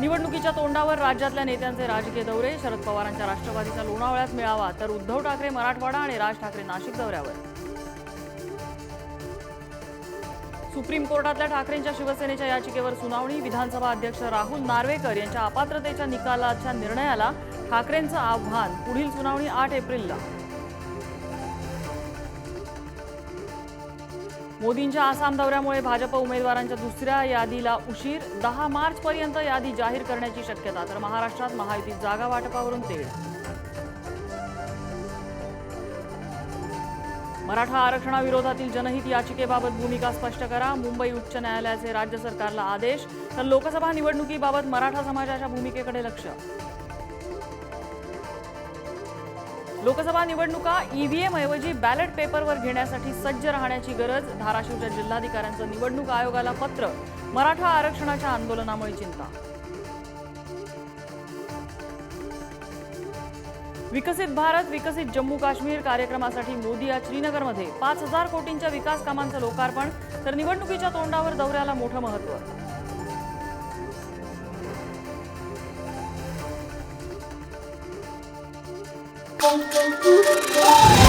निवडणुकीच्या तोंडावर राज्यातल्या नेत्यांचे राजकीय दौरे शरद पवारांच्या राष्ट्रवादीचा लोणावळ्यात मिळावा तर उद्धव ठाकरे मराठवाडा आणि राज ठाकरे नाशिक दौऱ्यावर. सुप्रीम कोर्टातल्या ठाकरेंच्या शिवसेनेच्या याचिकेवर सुनावणी विधानसभा अध्यक्ष राहुल नार्वेकर यांच्या अपात्रतेच्या निकालाच्या निर्णयाला ठाकरेंचं आव्हान. पुढील सुनावणी आठ एप्रिलला. मोदींच्या आसाम दौऱ्यामुळे भाजप उमेदवारांच्या दुसऱ्या यादीला उशीर. दहा मार्चपर्यंत यादी जाहीर करण्याची शक्यता तर महाराष्ट्रात महायुतीत जागा वाटपावरून तेढ. मराठा आरक्षणाविरोधातील जनहित याचिकेबाबत भूमिका स्पष्ट करा. मुंबई उच्च न्यायालयाचे राज्य सरकारला आदेश. तर लोकसभा निवडणुकीबाबत मराठा समाजाच्या भूमिकेकडे लक्ष. लोकसभा निवडणुका ईव्हीएम ऐवजी बॅलेट पेपरवर घेण्यासाठी सज्ज राहण्याची गरज धाराशिवच्या जिल्हाधिकाऱ्यांचं निवडणूक आयोगाला पत्र मराठा आरक्षणाच्या आंदोलनामुळे चिंता. विकसित भारत विकसित जम्मू काश्मीर कार्यक्रमासाठी मोदी आज श्रीनगरमध्ये. पाच हजार कोटींच्या विकास कामांचं लोकार्पण तर निवडणुकीच्या तोंडावर दौऱ्याला मोठं महत्त्व Bom, bom, bom, bom.